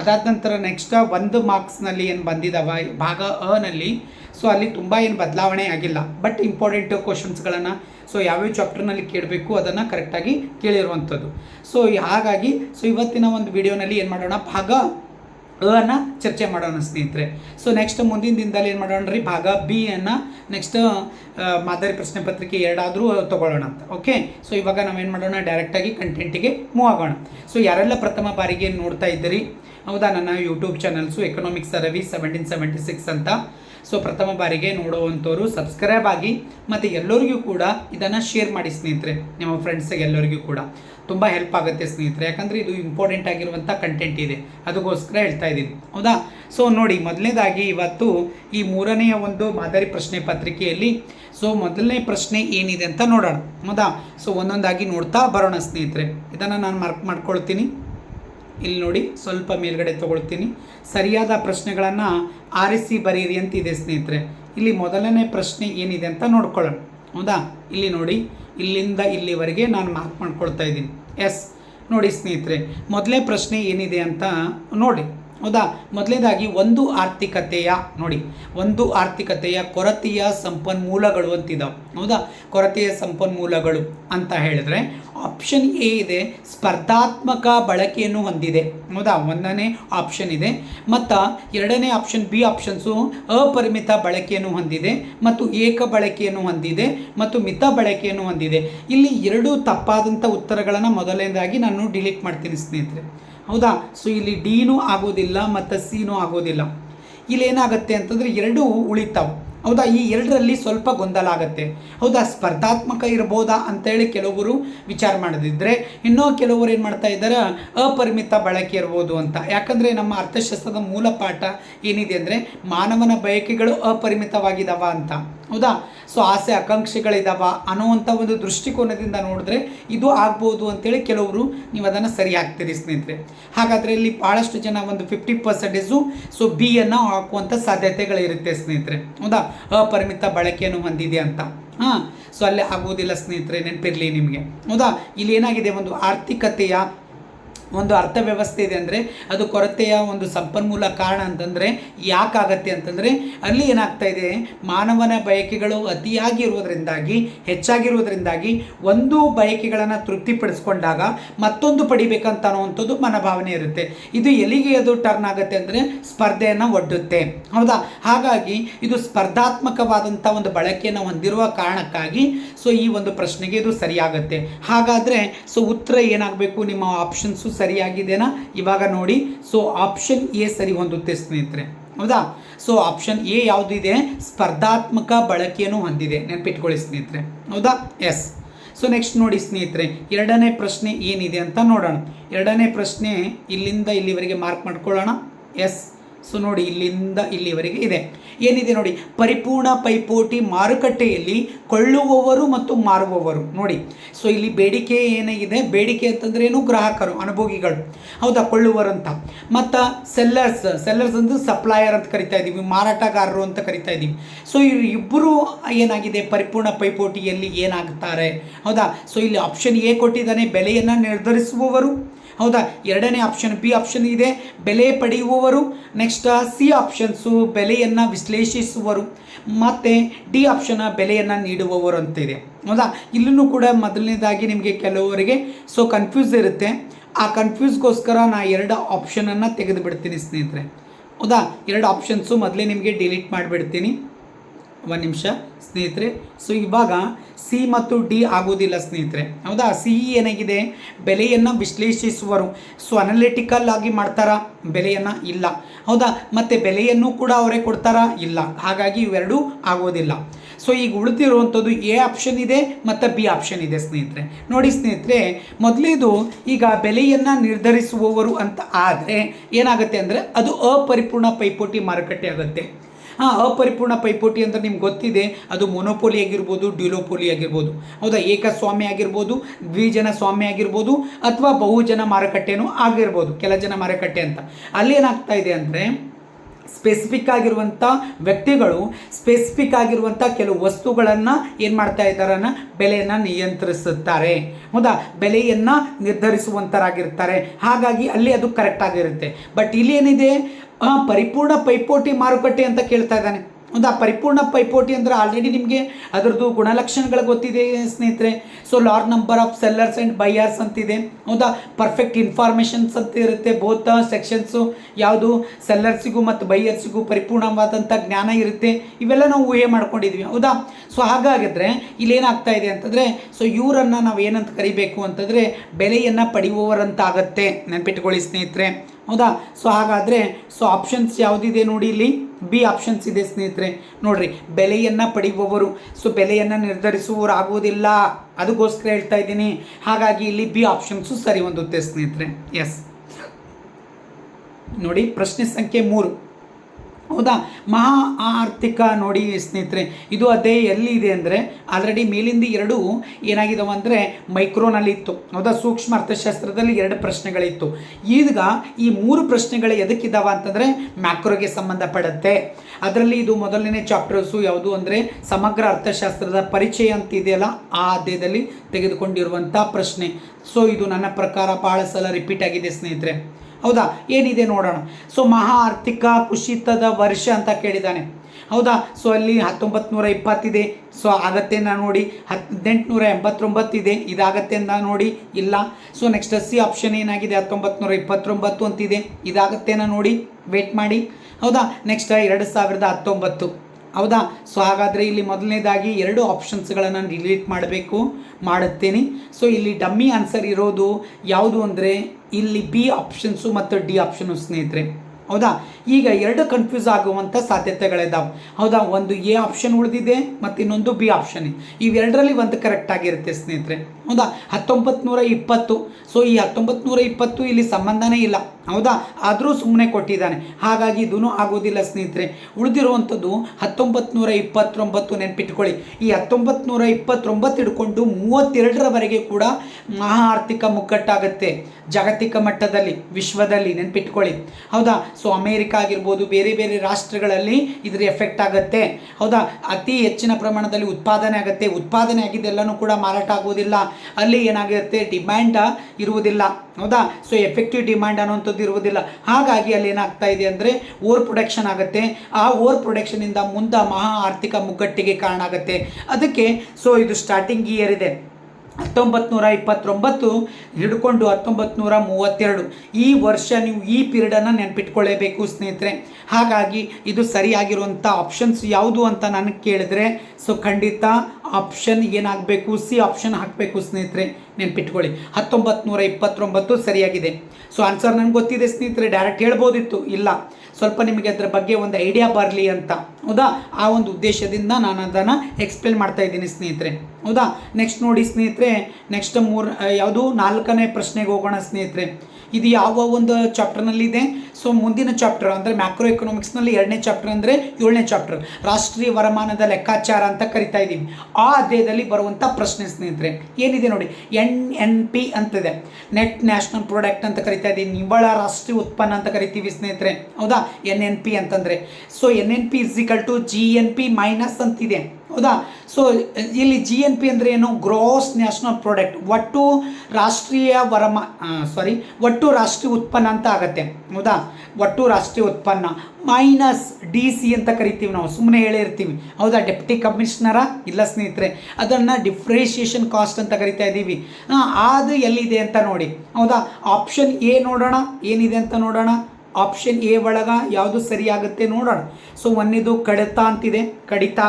ಅದಾದ ನಂತರ ನೆಕ್ಸ್ಟ್ ಒಂದು ಮಾರ್ಕ್ಸ್ನಲ್ಲಿ ಏನು ಬಂದಿದ್ದಾವ ಭಾಗ ಅನಲ್ಲಿ ಸೊ ಅಲ್ಲಿ ತುಂಬ ಏನು ಬದಲಾವಣೆ ಆಗಿಲ್ಲ. ಬಟ್ ಇಂಪಾರ್ಟೆಂಟ್ ಕ್ವಶನ್ಸ್ಗಳನ್ನು ಸೊ ಯಾವ್ಯಾವ ಚಾಪ್ಟರ್ನಲ್ಲಿ ಕೇಳಬೇಕು ಅದನ್ನು ಕರೆಕ್ಟಾಗಿ ಕೇಳಿರುವಂಥದ್ದು. ಸೊ ಹಾಗಾಗಿ ಸೊ ಇವತ್ತಿನ ಒಂದು ವಿಡಿಯೋನಲ್ಲಿ ಏನು ಮಾಡೋಣ? ಭಾಗ ಅನ್ನು ಚರ್ಚೆ ಮಾಡೋಣ ಸ್ನೇಹಿತರೆ. ಸೊ ನೆಕ್ಸ್ಟ್ ಮುಂದಿನ ದಿನದಲ್ಲಿ ಏನು ಮಾಡೋಣ ರೀ? ಭಾಗ ಬಿ ಅನ್ನು ನೆಕ್ಸ್ಟ್ ಮಾದರಿ ಪ್ರಶ್ನೆ ಪತ್ರಿಕೆ ಎರಡಾದರೂ ತಗೊಳ್ಳೋಣ ಅಂತ. ಓಕೆ ಸೊ ಇವಾಗ ನಾವೇನು ಮಾಡೋಣ? ಡೈರೆಕ್ಟಾಗಿ ಕಂಟೆಂಟಿಗೆ ಮೂವ್ ಆಗೋಣ. ಸೊ ಯಾರೆಲ್ಲ ಪ್ರಥಮ ಬಾರಿಗೆ ನೋಡ್ತಾ ಇದ್ದೀರಿ? ಹೌದಾ? ನನ್ನ YouTube channels economics Ravi seventeen seventy six ಅಂತ. ಸೊ ಪ್ರಥಮ ಬಾರಿಗೆ ನೋಡುವಂಥವ್ರು ಸಬ್ಸ್ಕ್ರೈಬ್ ಆಗಿ ಮತ್ತು ಎಲ್ಲರಿಗೂ ಕೂಡ ಇದನ್ನು ಶೇರ್ ಮಾಡಿ ಸ್ನೇಹಿತರೆ, ನಿಮ್ಮ ಫ್ರೆಂಡ್ಸಿಗೆ ಎಲ್ಲರಿಗೂ ಕೂಡ. ತುಂಬ ಹೆಲ್ಪ್ ಆಗುತ್ತೆ ಸ್ನೇಹಿತರೆ, ಯಾಕಂದರೆ ಇದು ಇಂಪಾರ್ಟೆಂಟ್ ಆಗಿರುವಂಥ ಕಂಟೆಂಟ್ ಇದೆ. ಅದಕ್ಕೋಸ್ಕರ ಹೇಳ್ತಾ ಇದ್ದೀನಿ. ಹೌದಾ? ಸೊ ನೋಡಿ, ಮೊದಲನೇದಾಗಿ ಇವತ್ತು ಈ ಮೂರನೆಯ ಒಂದು ಮಾದರಿ ಪ್ರಶ್ನೆ ಪತ್ರಿಕೆಯಲ್ಲಿ ಸೊ ಮೊದಲನೇ ಪ್ರಶ್ನೆ ಏನಿದೆ ಅಂತ ನೋಡೋಣ. ಹೌದಾ? ಸೊ ಒಂದೊಂದಾಗಿ ನೋಡ್ತಾ ಬರೋಣ ಸ್ನೇಹಿತರೆ. ಇದನ್ನು ನಾನು ಮಾರ್ಕ್ ಮಾಡ್ಕೊಳ್ತೀನಿ. ಇಲ್ಲಿ ನೋಡಿ ಸ್ವಲ್ಪ ಮೇಲ್ಗಡೆ ತಗೊಳ್ತೀನಿ. ಸರಿಯಾದ ಪ್ರಶ್ನೆಗಳನ್ನು ಆರಿಸಿ ಬರೀರಿ ಅಂತ ಇದೆ ಸ್ನೇಹಿತರೆ. ಇಲ್ಲಿ ಮೊದಲನೇ ಪ್ರಶ್ನೆ ಏನಿದೆ ಅಂತ ನೋಡ್ಕೊಳ್ಳೋಣ. ಹೌದಾ? ಇಲ್ಲಿ ನೋಡಿ, ಇಲ್ಲಿಂದ ಇಲ್ಲಿವರೆಗೆ ನಾನು ಮಾರ್ಕ್ ಮಾಡ್ಕೊಳ್ತಾ ಇದ್ದೀನಿ. ಎಸ್. ನೋಡಿ ಸ್ನೇಹಿತರೆ, ಮೊದಲೇ ಪ್ರಶ್ನೆ ಏನಿದೆ ಅಂತ ನೋಡಿ. ಹೌದಾ? ಮೊದಲನೇದಾಗಿ ಒಂದು ಆರ್ಥಿಕತೆಯ, ನೋಡಿ, ಒಂದು ಆರ್ಥಿಕತೆಯ ಕೊರತೆಯ ಸಂಪನ್ಮೂಲಗಳು ಅಂತಿದ್ದಾವೆ ಹೌದಾ? ಕೊರತೆಯ ಸಂಪನ್ಮೂಲಗಳು ಅಂತ ಹೇಳಿದ್ರೆ ಆಪ್ಷನ್ ಎ ಇದೆ, ಸ್ಪರ್ಧಾತ್ಮಕ ಬಳಕೆಯನ್ನು ಹೊಂದಿದೆ. ಹೌದಾ? ಒಂದನೇ ಆಪ್ಷನ್ ಇದೆ. ಮತ್ತು ಎರಡನೇ ಆಪ್ಷನ್ ಬಿ ಆಪ್ಷನ್ಸು ಅಪರಿಮಿತ ಬಳಕೆಯನ್ನು ಹೊಂದಿದೆ, ಮತ್ತು ಏಕ ಬಳಕೆಯನ್ನು ಹೊಂದಿದೆ, ಮತ್ತು ಮಿತ ಬಳಕೆಯನ್ನು ಹೊಂದಿದೆ. ಇಲ್ಲಿ ಎರಡು ತಪ್ಪಾದಂಥ ಉತ್ತರಗಳನ್ನು ಮೊದಲನೇದಾಗಿ ನಾನು ಡಿಲೀಟ್ ಮಾಡ್ತೀನಿ ಸ್ನೇಹಿತರೆ. ಹೌದಾ? ಸೊ ಇಲ್ಲಿ ಡಿನೂ ಆಗೋದಿಲ್ಲ ಮತ್ತು ಸಿನೂ ಆಗೋದಿಲ್ಲ. ಇಲ್ಲಿ ಏನಾಗುತ್ತೆ ಅಂತಂದರೆ ಎರಡೂ ಉಳಿತಾವೆ. ಹೌದಾ? ಈ ಎರಡರಲ್ಲಿ ಸ್ವಲ್ಪ ಗೊಂದಲ ಆಗುತ್ತೆ. ಹೌದಾ? ಸ್ಪರ್ಧಾತ್ಮಕ ಇರ್ಬೋದಾ ಅಂತೇಳಿ ಕೆಲವರು ವಿಚಾರ ಮಾಡದಿದ್ದರೆ ಇನ್ನೂ ಕೆಲವರು ಏನು ಮಾಡ್ತಾ ಇದ್ದಾರೆ? ಅಪರಿಮಿತ ಬಳಕೆ ಇರ್ಬೋದು ಅಂತ. ಯಾಕಂದರೆ ನಮ್ಮ ಅರ್ಥಶಾಸ್ತ್ರದ ಮೂಲ ಪಾಠ ಏನಿದೆ ಅಂದರೆ ಮಾನವನ ಬಯಕೆಗಳು ಅಪರಿಮಿತವಾಗಿದ್ದಾವ ಅಂತ. ಹೌದಾ? ಸೊ ಆಸೆ, ಆಕಾಂಕ್ಷೆಗಳಿದಾವ ಅನ್ನುವಂಥ ಒಂದು ದೃಷ್ಟಿಕೋನದಿಂದ ನೋಡಿದ್ರೆ ಇದು ಆಗ್ಬೋದು ಅಂತೇಳಿ ಕೆಲವರು ನೀವು ಅದನ್ನು ಸರಿ ಹಾಕ್ತೀರಿ ಸ್ನೇಹಿತರೆ. ಹಾಗಾದರೆ ಇಲ್ಲಿ ಭಾಳಷ್ಟು ಜನ ಒಂದು ಫಿಫ್ಟಿ ಪರ್ಸೆಂಟೇಜು ಸೊ ಬಿ ಅನ್ನು ಹಾಕುವಂಥ ಸಾಧ್ಯತೆಗಳಿರುತ್ತೆ ಸ್ನೇಹಿತರೆ. ಹೌದಾ? ಅಪರಿಮಿತ ಬಳಕೆಯನ್ನು ಹೊಂದಿದೆ ಅಂತ. ಹಾಂ ಸೊ ಅಲ್ಲೇ ಆಗುವುದಿಲ್ಲ ಸ್ನೇಹಿತರೆ, ನೆನಪಿರಲಿ ನಿಮಗೆ. ಹೌದಾ? ಇಲ್ಲಿ ಏನಾಗಿದೆ? ಒಂದು ಆರ್ಥಿಕತೆಯ ಒಂದು ಅರ್ಥ ವ್ಯವಸ್ಥೆ ಇದೆ ಅಂದರೆ ಅದು ಕೊರತೆಯ ಒಂದು ಸಂಪನ್ಮೂಲ ಕಾರಣ ಅಂತಂದರೆ ಯಾಕಾಗತ್ತೆ ಅಂತಂದರೆ ಅಲ್ಲಿ ಏನಾಗ್ತಾ ಇದೆ? ಮಾನವನ ಬಯಕೆಗಳು ಅತಿಯಾಗಿ ಇರುವುದರಿಂದಾಗಿ, ಹೆಚ್ಚಾಗಿರುವುದರಿಂದಾಗಿ ಒಂದು ಬಯಕೆಗಳನ್ನು ತೃಪ್ತಿಪಡಿಸ್ಕೊಂಡಾಗ ಮತ್ತೊಂದು ಪಡಿಬೇಕಂತ ಅನ್ನೋವಂಥದ್ದು ಮನೋಭಾವನೆ ಇರುತ್ತೆ. ಇದು ಎಲ್ಲಿಗೆ ಅದು ಟರ್ನ್ ಆಗುತ್ತೆ ಅಂದರೆ ಸ್ಪರ್ಧೆಯನ್ನು ಒಡ್ಡುತ್ತೆ. ಹೌದಾ? ಹಾಗಾಗಿ ಇದು ಸ್ಪರ್ಧಾತ್ಮಕವಾದಂಥ ಒಂದು ಬಳಕೆಯನ್ನು ಹೊಂದಿರುವ ಕಾರಣಕ್ಕಾಗಿ ಸೊ ಈ ಒಂದು ಪ್ರಶ್ನೆಗೆ ಇದು ಸರಿಯಾಗುತ್ತೆ. ಹಾಗಾದರೆ ಸೊ ಉತ್ತರ ಏನಾಗಬೇಕು? ನಿಮ್ಮ ಆಪ್ಷನ್ಸು ಸರಿಯಾಗಿದೆನಾ? ಇವಾಗ ನೋಡಿ. ಸೊ ಆಪ್ಷನ್ ಎ ಸರಿ ಹೊಂದುತ್ತೆ ಸ್ನೇಹಿತರೆ. ಹೌದಾ? ಸೊ ಆಪ್ಷನ್ ಎ ಯಾವುದಿದೆ? ಸ್ಪರ್ಧಾತ್ಮಕ ಬಳಕೆಯನ್ನು ಹೊಂದಿದೆ. ನೆನಪಿಟ್ಕೊಳ್ಳಿ ಸ್ನೇಹಿತರೆ. ಹೌದಾ? ಎಸ್ ಸೊ ನೆಕ್ಸ್ಟ್ ನೋಡಿ ಸ್ನೇಹಿತರೆ. ಎರಡನೇ ಪ್ರಶ್ನೆ ಏನಿದೆ ಅಂತ ನೋಡೋಣ. ಎರಡನೇ ಪ್ರಶ್ನೆ ಇಲ್ಲಿಂದ ಇಲ್ಲಿವರೆಗೆ ಮಾರ್ಕ್ ಮಾಡ್ಕೊಳ್ಳೋಣ. ಎಸ್ ಸೊ ನೋಡಿ, ಇಲ್ಲಿಂದ ಇಲ್ಲಿವರೆಗೆ ಇದೆ. ಏನಿದೆ ನೋಡಿ? ಪರಿಪೂರ್ಣ ಪೈಪೋಟಿ ಮಾರುಕಟ್ಟೆಯಲ್ಲಿ ಕೊಳ್ಳುವವರು ಮತ್ತು ಮಾರುವವರು. ನೋಡಿ ಸೊ ಇಲ್ಲಿ ಬೇಡಿಕೆ ಏನಾಗಿದೆ? ಬೇಡಿಕೆ ಅಂತಂದ್ರೆ ಏನು ಗ್ರಾಹಕರು, ಅನುಭೋಗಿಗಳು. ಹೌದಾ? ಕೊಳ್ಳುವರು ಅಂತ ಮತ್ತು ಸೆಲ್ಲರ್ಸ್ ಸೆಲ್ಲರ್ಸ್ ಅಂದ್ರೆ ಸಪ್ಲಾಯರ್ ಅಂತ ಕರಿತಾ ಇದ್ದೀವಿ ಮಾರಾಟಗಾರರು ಅಂತ ಕರಿತಾ ಇದ್ದೀವಿ ಸೊ ಇವರು ಇಬ್ಬರು ಏನಾಗಿದೆ? ಪರಿಪೂರ್ಣ ಪೈಪೋಟಿಯಲ್ಲಿ ಏನಾಗ್ತಾರೆ? ಹೌದಾ? ಸೊ ಇಲ್ಲಿ ಆಪ್ಷನ್ ಎ ಕೊಟ್ಟಿದ್ದಾನೆ, ಬೆಲೆಯನ್ನು ನಿರ್ಧರಿಸುವವರು. ಹೌದಾ? ಎರಡನೇ ಆಪ್ಷನ್ ಬಿ ಆಪ್ಷನ್ ಇದೆ. ಬೆಲೆ ಪಡೆಯುವವರು ನೆಕ್ಸ್ಟ್ ಸಿ ಆಪ್ಷನ್ಸು ಬೆಲೆಯನ್ನು ವಿಶ್ಲೇಷಿಸುವರು. ಮತ್ತು ಡಿ ಆಪ್ಷನ್ ಬೆಲೆಯನ್ನು ನೀಡುವವರು ಅಂತ ಇದೆ ಹೌದಾ? ಇಲ್ಲೂ ಕೂಡ ಮೊದಲನೇದಾಗಿ ನಿಮಗೆ ಕೆಲವರಿಗೆ ಸೊ ಕನ್ಫ್ಯೂಸ್ ಇರುತ್ತೆ. ಆ ಕನ್ಫ್ಯೂಸ್ಗೋಸ್ಕರ ನಾ ಎರಡು ಆಪ್ಷನನ್ನು ತೆಗೆದುಬಿಡ್ತೀನಿ ಸ್ನೇಹಿತರೆ. ಹೌದಾ? ಎರಡು ಆಪ್ಷನ್ಸು ಮೊದಲೇ ನಿಮಗೆ ಡಿಲೀಟ್ ಮಾಡಿಬಿಡ್ತೀನಿ. ಒಂದು ನಿಮಿಷ, ಸ್ನೇಹಿತರೆ. ಸೊ ಇವಾಗ ಸಿ ಮತ್ತು ಡಿ ಆಗೋದಿಲ್ಲ, ಸ್ನೇಹಿತರೆ. ಹೌದಾ? ಸಿ ಏನಾಗಿದೆ? ಬೆಲೆಯನ್ನು ವಿಶ್ಲೇಷಿಸುವರು. ಸೊ ಅನಲಿಟಿಕಲ್ ಆಗಿ ಮಾಡ್ತಾರಾ? ಬೆಲೆಯನ್ನು ಇಲ್ಲ. ಹೌದಾ? ಮತ್ತು ಬೆಲೆಯನ್ನು ಕೂಡ ಅವರೇ ಕೊಡ್ತಾರಾ? ಇಲ್ಲ. ಹಾಗಾಗಿ ಇವೆರಡೂ ಆಗೋದಿಲ್ಲ. ಸೊ ಈಗ ಉಳಿದಿರುವಂಥದ್ದು ಎ ಆಪ್ಷನ್ ಇದೆ ಮತ್ತು ಬಿ ಆಪ್ಷನ್ ಇದೆ, ಸ್ನೇಹಿತರೆ. ನೋಡಿ, ಸ್ನೇಹಿತರೆ, ಮೊದಲೇದು ಈಗ ಬೆಲೆಯನ್ನು ನಿರ್ಧರಿಸುವವರು ಅಂತ ಆದರೆ ಏನಾಗುತ್ತೆ ಅಂದರೆ ಅದು ಅಪರಿಪೂರ್ಣ ಪೈಪೋಟಿ ಮಾರುಕಟ್ಟೆ ಆಗುತ್ತೆ. ಹಾಂ, ಅಪರಿಪೂರ್ಣ ಪೈಪೋಟಿ ಅಂದರೆ ನಿಮ್ಗೆ ಗೊತ್ತಿದೆ. ಅದು ಮೊನೋಪೋಲಿ ಆಗಿರ್ಬೋದು ಡ್ಯೂಲೋಪೋಲಿ ಆಗಿರ್ಬೋದು. ಹೌದಾ? ಏಕಸ್ವಾಮಿ ಆಗಿರ್ಬೋದು, ದ್ವಿಜನ ಸ್ವಾಮ್ಯ ಆಗಿರ್ಬೋದು, ಅಥವಾ ಬಹುಜನ ಮಾರುಕಟ್ಟೆನೂ ಆಗಿರ್ಬೋದು. ಕೆಲ ಜನ ಮಾರುಕಟ್ಟೆ ಅಂತ. ಅಲ್ಲೇನಾಗ್ತಾ ಇದೆ ಅಂದರೆ ಸ್ಪೆಸಿಫಿಕ್ ಆಗಿರುವಂಥ ವ್ಯಕ್ತಿಗಳು ಸ್ಪೆಸಿಫಿಕ್ ಆಗಿರುವಂಥ ಕೆಲವು ವಸ್ತುಗಳನ್ನು ಏನು ಮಾಡ್ತಾ ಇದ್ದಾರನ್ನ ಬೆಲೆಯನ್ನು ನಿಯಂತ್ರಿಸುತ್ತಾರೆ. ಹೌದಾ? ಬೆಲೆಯನ್ನು ನಿರ್ಧರಿಸುವಂಥರಾಗಿರ್ತಾರೆ ಹಾಗಾಗಿ ಅಲ್ಲಿ ಅದು ಕರೆಕ್ಟ್ ಆಗಿರುತ್ತೆ. ಬಟ್ ಇಲ್ಲಿ ಏನಿದೆ? ಪರಿಪೂರ್ಣ ಪೈಪೋಟಿ ಮಾರುಕಟ್ಟೆ ಅಂತ ಕೇಳ್ತಾ ಇದ್ದಾನೆ. ಹೌದಾ ಪರಿಪೂರ್ಣ ಪೈಪೋಟಿ ಅಂದರೆ ಆಲ್ರೆಡಿ ನಿಮಗೆ ಅದರದ್ದು ಗುಣಲಕ್ಷಣಗಳು ಗೊತ್ತಿದೆ ಸ್ನೇಹಿತರೆ. So large number of sellers and buyers ಅಂತಿದೆ. ಹೌದಾ? ಪರ್ಫೆಕ್ಟ್ ಇನ್ಫಾರ್ಮೇಷನ್ಸ್ ಅಂತ ಇರುತ್ತೆ. ಬೋತ್ ಸೆಕ್ಷನ್ಸು ಯಾವುದು? ಸೆಲ್ಲರ್ಸಿಗೂ ಮತ್ತು ಬೈಯರ್ಸಿಗೂ ಪರಿಪೂರ್ಣವಾದಂಥ ಜ್ಞಾನ ಇರುತ್ತೆ. ಇವೆಲ್ಲ ನಾವು ಊಹೆ ಮಾಡ್ಕೊಂಡಿದ್ವಿ. ಹೌದಾ? ಸೊ ಹಾಗಾಗಿದ್ರೆ ಇಲ್ಲೇನಾಗ್ತಾ ಇದೆ ಅಂತಂದರೆ ಸೊ ಇವರನ್ನು ನಾವು ಏನಂತ ಕರಿಬೇಕು ಅಂತಂದರೆ, ಬೆಲೆಯನ್ನು ಪಡೆಯುವವರಂತಾಗತ್ತೆ. ನೆನ್ಪಿಟ್ಕೊಳ್ಳಿ ಸ್ನೇಹಿತರೆ. ಹೌದಾ? ಸೊ ಹಾಗಾದರೆ ಸೊ ಆಪ್ಷನ್ಸ್ ಯಾವುದಿದೆ ನೋಡಿ ಇಲ್ಲಿ? ಬಿ ಆಪ್ಷನ್ಸ್ ಇದೆ ಸ್ನೇಹಿತರೆ. ನೋಡಿರಿ, ಬೆಲೆಯನ್ನು ಪಡೆಯುವವರು ಸೊ ಬೆಲೆಯನ್ನು ನಿರ್ಧರಿಸುವವರು ಆಗುವುದಿಲ್ಲ. ಅದಕ್ಕೋಸ್ಕರ ಹೇಳ್ತಾ ಇದ್ದೀನಿ. ಹಾಗಾಗಿ ಇಲ್ಲಿ ಬಿ ಆಪ್ಷನ್ಸು ಸರಿ ಹೊಂದುತ್ತೆ ಸ್ನೇಹಿತರೆ. ಎಸ್ ನೋಡಿ, ಪ್ರಶ್ನೆ ಸಂಖ್ಯೆ ಮೂರು. ಹೌದಾ? ಮಹಾ ಆರ್ಥಿಕ ನೋಡಿ ಸ್ನೇಹಿತರೆ, ಇದು ಅದೇ ಎಲ್ಲಿದೆ ಅಂದರೆ ಆಲ್ರೆಡಿ ಮೇಲಿಂದ ಎರಡು ಏನಾಗಿದ್ದಾವೆ ಅಂದರೆ ಮೈಕ್ರೋನಲ್ಲಿ ಇತ್ತು ಹೌದಾ? ಸೂಕ್ಷ್ಮ ಅರ್ಥಶಾಸ್ತ್ರದಲ್ಲಿ ಎರಡು ಪ್ರಶ್ನೆಗಳಿತ್ತು. ಈಗ ಈ ಮೂರು ಪ್ರಶ್ನೆಗಳು ಎದಕ್ಕಿದಾವ ಅಂತಂದರೆ ಮ್ಯಾಕ್ರೋಗೆ ಸಂಬಂಧಪಡುತ್ತೆ. ಅದರಲ್ಲಿ ಇದು ಮೊದಲನೇ ಚಾಪ್ಟರ್ಸು ಯಾವುದು ಅಂದರೆ, ಸಮಗ್ರ ಅರ್ಥಶಾಸ್ತ್ರದ ಪರಿಚಯ ಅಂತ ಇದೆಯಲ್ಲ ಆ ಅಧ್ಯಾಯದಲ್ಲಿ ತೆಗೆದುಕೊಂಡಿರುವಂಥ ಪ್ರಶ್ನೆ. ಸೊ ಇದು ನನ್ನ ಪ್ರಕಾರ ಭಾಳ ಸಲ ರಿಪೀಟ್ ಆಗಿದೆ ಸ್ನೇಹಿತರೆ. ಹೌದಾ? ಏನಿದೆ ನೋಡೋಣ. ಸೊ ಮಹಾ ಆರ್ಥಿಕ ಕುಸಿತದ ವರ್ಷ ಅಂತ ಕೇಳಿದ್ದಾನೆ. ಹೌದಾ? ಸೊ, ಅಲ್ಲಿ ಹತ್ತೊಂಬತ್ತು ನೂರ ಇಪ್ಪತ್ತಿದೆ. ಸೊ, ಆಗತ್ತೆ ನಾ ನೋಡಿ. ಹದಿನೆಂಟುನೂರ ಎಂಬತ್ತೊಂಬತ್ತಿದೆ. ಇದಾಗತ್ತೆ ಅಂತ ನೋಡಿ. ಇಲ್ಲ. ಸೊ ನೆಕ್ಸ್ಟ್ ಸಿ ಆಪ್ಷನ್ ಏನಾಗಿದೆ? ಹತ್ತೊಂಬತ್ತು ನೂರ ಇಪ್ಪತ್ತೊಂಬತ್ತು ಅಂತಿದೆ. ಇದಾಗತ್ತೆ ನಾ ನೋಡಿ. ವೇಟ್ ಮಾಡಿ. ಹೌದಾ? ನೆಕ್ಸ್ಟ್ ಎರಡು ಸಾವಿರದ ಹತ್ತೊಂಬತ್ತು. ಹೌದಾ? ಸೊ ಹಾಗಾದರೆ ಇಲ್ಲಿ ಮೊದಲನೇದಾಗಿ ಎರಡು ಆಪ್ಷನ್ಸ್ಗಳನ್ನು ಡಿಲೀಟ್ ಮಾಡಬೇಕು, ಮಾಡುತ್ತೇನೆ. ಸೊ ಇಲ್ಲಿ ಡಮ್ಮಿ ಆನ್ಸರ್ ಇರೋದು ಯಾವುದು ಅಂದರೆ, ಇಲ್ಲಿ ಬಿ ಆಪ್ಷನ್ಸು ಮತ್ತು ಡಿ ಆಪ್ಷನು ಸ್ನೇಹಿತರೆ. ಹೌದಾ? ಈಗ ಎರಡು ಕನ್ಫ್ಯೂಸ್ ಆಗುವಂಥ ಸಾಧ್ಯತೆಗಳಿದ್ದಾವೆ ಹೌದಾ? ಒಂದು ಎ ಆಪ್ಷನ್ ಉಳಿದಿದೆ ಮತ್ತು ಇನ್ನೊಂದು ಬಿ ಆಪ್ಷನ್ ಇವೆರಡರಲ್ಲಿ ಒಂದು ಕರೆಕ್ಟ್ ಆಗಿರುತ್ತೆ ಸ್ನೇಹಿತರೆ. ಹೌದಾ? ಹತ್ತೊಂಬತ್ತು ನೂರ ಇಪ್ಪತ್ತು ಸೊ ಈ ಹತ್ತೊಂಬತ್ತು ನೂರ ಇಪ್ಪತ್ತು ಇಲ್ಲಿ ಸಂಬಂಧನೇ ಇಲ್ಲ. ಹೌದಾ? ಆದರೂ ಸುಮ್ಮನೆ ಕೊಟ್ಟಿದ್ದಾನೆ. ಹಾಗಾಗಿ ಇದೂ ಆಗೋದಿಲ್ಲ ಸ್ನೇಹಿತರೆ. ಉಳಿದಿರುವಂಥದ್ದು ಹತ್ತೊಂಬತ್ತು ನೂರ ಇಪ್ಪತ್ತೊಂಬತ್ತು ನೆನ್ಪಿಟ್ಕೊಳ್ಳಿ. ಈ ಹತ್ತೊಂಬತ್ತು ನೂರ ಇಪ್ಪತ್ತೊಂಬತ್ತು ಹಿಡ್ಕೊಂಡು ಮೂವತ್ತೆರಡರವರೆಗೆ ಕೂಡ ಮಹಾ ಆರ್ಥಿಕ ಮುಗ್ಗಟ್ಟಾಗುತ್ತೆ. ಜಾಗತಿಕ ಮಟ್ಟದಲ್ಲಿ, ವಿಶ್ವದಲ್ಲಿ ನೆನ್ಪಿಟ್ಕೊಳ್ಳಿ. ಹೌದಾ? ಸೊ ಅಮೇರಿಕಾ ಆಗಿರ್ಬೋದು, ಬೇರೆ ಬೇರೆ ರಾಷ್ಟ್ರಗಳಲ್ಲಿ ಇದರ ಎಫೆಕ್ಟ್ ಆಗುತ್ತೆ. ಹೌದಾ? ಅತಿ ಹೆಚ್ಚಿನ ಪ್ರಮಾಣದಲ್ಲಿ ಉತ್ಪಾದನೆ ಆಗುತ್ತೆ. ಉತ್ಪಾದನೆ ಆಗಿದ್ದೆಲ್ಲನೂ ಕೂಡ ಮಾರಾಟ ಆಗುವುದಿಲ್ಲ. ಅಲ್ಲಿ ಏನಾಗಿರುತ್ತೆ? ಡಿಮ್ಯಾಂಡ್ ಇರುವುದಿಲ್ಲ. ಹೌದಾ? ಸೊ ಎಫೆಕ್ಟಿವ್ ಡಿಮ್ಯಾಂಡ್ ಅನ್ನೋಂಥದ್ದು ಇರುವುದಿಲ್ಲ. ಹಾಗಾಗಿ ಅಲ್ಲಿ ಏನಾಗ್ತಾ ಇದೆ ಅಂದರೆ ಓವರ್ ಪ್ರೊಡಕ್ಷನ್ ಆಗುತ್ತೆ. ಆ ಓವರ್ ಪ್ರೊಡಕ್ಷನಿಂದ ಮುಂದೆ ಮಹಾ ಆರ್ಥಿಕ ಮುಗ್ಗಟ್ಟಿಗೆ ಕಾರಣ ಆಗುತ್ತೆ. ಅದಕ್ಕೆ ಸೊ ಇದು ಸ್ಟಾರ್ಟಿಂಗ್ ಇಯರ್ ಇದೆ. ಹತ್ತೊಂಬತ್ತು ನೂರ ಇಪ್ಪತ್ತೊಂಬತ್ತು ಹಿಡ್ಕೊಂಡು ಹತ್ತೊಂಬತ್ತು ನೂರ ಮೂವತ್ತೆರಡು. ಈ ವರ್ಷ ನೀವು ಈ ಪೀರಿಯಡನ್ನು ನೆನಪಿಟ್ಕೊಳ್ಳೇಬೇಕು ಸ್ನೇಹಿತರೆ. ಹಾಗಾಗಿ ಇದು ಸರಿಯಾಗಿರುವಂಥ ಆಪ್ಷನ್ಸ್ ಯಾವುದು ಅಂತ ನನಗೆ ಕೇಳಿದ್ರೆ ಸೊ ಖಂಡಿತ ಆಪ್ಷನ್ ಏನಾಗಬೇಕು ಸಿ ಆಪ್ಷನ್ ಹಾಕಬೇಕು ಸ್ನೇಹಿತರೆ. ನೆನ್ಪಿಟ್ಕೊಳ್ಳಿ. ಹತ್ತೊಂಬತ್ತು ನೂರ ಇಪ್ಪತ್ತೊಂಬತ್ತು ಸರಿಯಾಗಿದೆ. ಸೊ ಆನ್ಸರ್ ನನಗೆ ಗೊತ್ತಿದೆ ಸ್ನೇಹಿತರೆ ಡೈರೆಕ್ಟ್ ಹೇಳ್ಬೋದಿತ್ತು. ಇಲ್ಲ. ಸ್ವಲ್ಪ ನಿಮಗೆ ಅದರ ಬಗ್ಗೆ ಒಂದು ಐಡಿಯಾ ಬರಲಿ ಅಂತ. ಹೌದಾ? ಆ ಒಂದು ಉದ್ದೇಶದಿಂದ ನಾನು ಅದನ್ನು ಎಕ್ಸ್ಪ್ಲೇನ್ ಮಾಡ್ತಾ ಇದ್ದೀನಿ ಸ್ನೇಹಿತರೆ. ಹೌದಾ? ನೆಕ್ಸ್ಟ್ ನೋಡಿ ಸ್ನೇಹಿತರೆ ನೆಕ್ಸ್ಟ್ ಮೂರು, ಯಾವುದು? ನಾಲ್ಕನೇ ಪ್ರಶ್ನೆಗೆ ಹೋಗೋಣ ಸ್ನೇಹಿತರೆ. ಇದು ಯಾವ ಒಂದು ಚಾಪ್ಟರ್ನಲ್ಲಿದೆ? ಸೊ ಮುಂದಿನ ಚಾಪ್ಟರ್ ಅಂದರೆ ಮ್ಯಾಕ್ರೋ ಎಕನಾಮಿಕ್ಸ್ನಲ್ಲಿ ಎರಡನೇ ಚಾಪ್ಟರ್ ಅಂದರೆ ಏಳನೇ ಚಾಪ್ಟರ್, ರಾಷ್ಟ್ರೀಯ ವರಮಾನದ ಲೆಕ್ಕಾಚಾರ ಅಂತ ಕರಿತಾ ಇದ್ದೀವಿ. ಆ ಅಧ್ಯಾಯದಲ್ಲಿ ಬರುವಂಥ ಪ್ರಶ್ನೆ ಸ್ನೇಹಿತರೆ, ಏನಿದೆ ನೋಡಿ, ಎನ್ ಎನ್ ಪಿ ಅಂತಿದೆ, ನೆಟ್ ನ್ಯಾಷನಲ್ ಪ್ರಾಡಕ್ಟ್ ಅಂತ ಕರಿತಾ ಇದ್ದೀವಿ, ನಿವ್ವಳ ರಾಷ್ಟ್ರೀಯ ಉತ್ಪನ್ನ ಅಂತ ಕರಿತೀವಿ ಸ್ನೇಹಿತರೆ. ಹೌದಾ? ಎನ್ ಎನ್ ಪಿ ಅಂತಂದರೆ. So N N P is equal to G N P minus ಅಂತಿದೆ. ಹೌದಾ? ಸೊ ಇಲ್ಲಿ ಜಿ ಎನ್ ಪಿ ಅಂದರೆ ಏನು? ಗ್ರೋಸ್ ನ್ಯಾಷನಲ್ ಪ್ರಾಡಕ್ಟ್ ಒಟ್ಟು ರಾಷ್ಟ್ರೀಯ ವರಮ ಸಾರಿ ಒಟ್ಟು ರಾಷ್ಟ್ರೀಯ ಉತ್ಪನ್ನ ಅಂತ ಆಗತ್ತೆ. ಹೌದಾ? ಒಟ್ಟು ರಾಷ್ಟ್ರೀಯ ಉತ್ಪನ್ನ. ಮೈನಸ್ ಡಿ ಸಿ ಅಂತ ಕರಿತೀವಿ ನಾವು. ಸುಮ್ಮನೆ ಹೇಳಿರ್ತೀವಿ ಹೌದಾ? ಡೆಪ್ಟಿ ಕಮಿಷನರ ಇಲ್ಲ ಸ್ನೇಹಿತರೆ, ಅದನ್ನು ಡಿಫ್ರೇಷಿಯೇಷನ್ ಕಾಸ್ಟ್ ಅಂತ ಕರಿತಾ ಇದ್ದೀವಿ ಅದು ಎಲ್ಲಿದೆ ಅಂತ ನೋಡಿ. ಹೌದಾ? ಆಪ್ಷನ್ ಎ ನೋಡೋಣ. ಏನಿದೆ ಅಂತ ನೋಡೋಣ. ಆಪ್ಷನ್ ಎ ಒಳಗ ಯಾವುದು ಸರಿಯಾಗುತ್ತೆ ನೋಡೋಣ. ಸೊ ಒಂದೇದು ಕಡಿತ ಅಂತಿದೆ, ಕಡಿತ.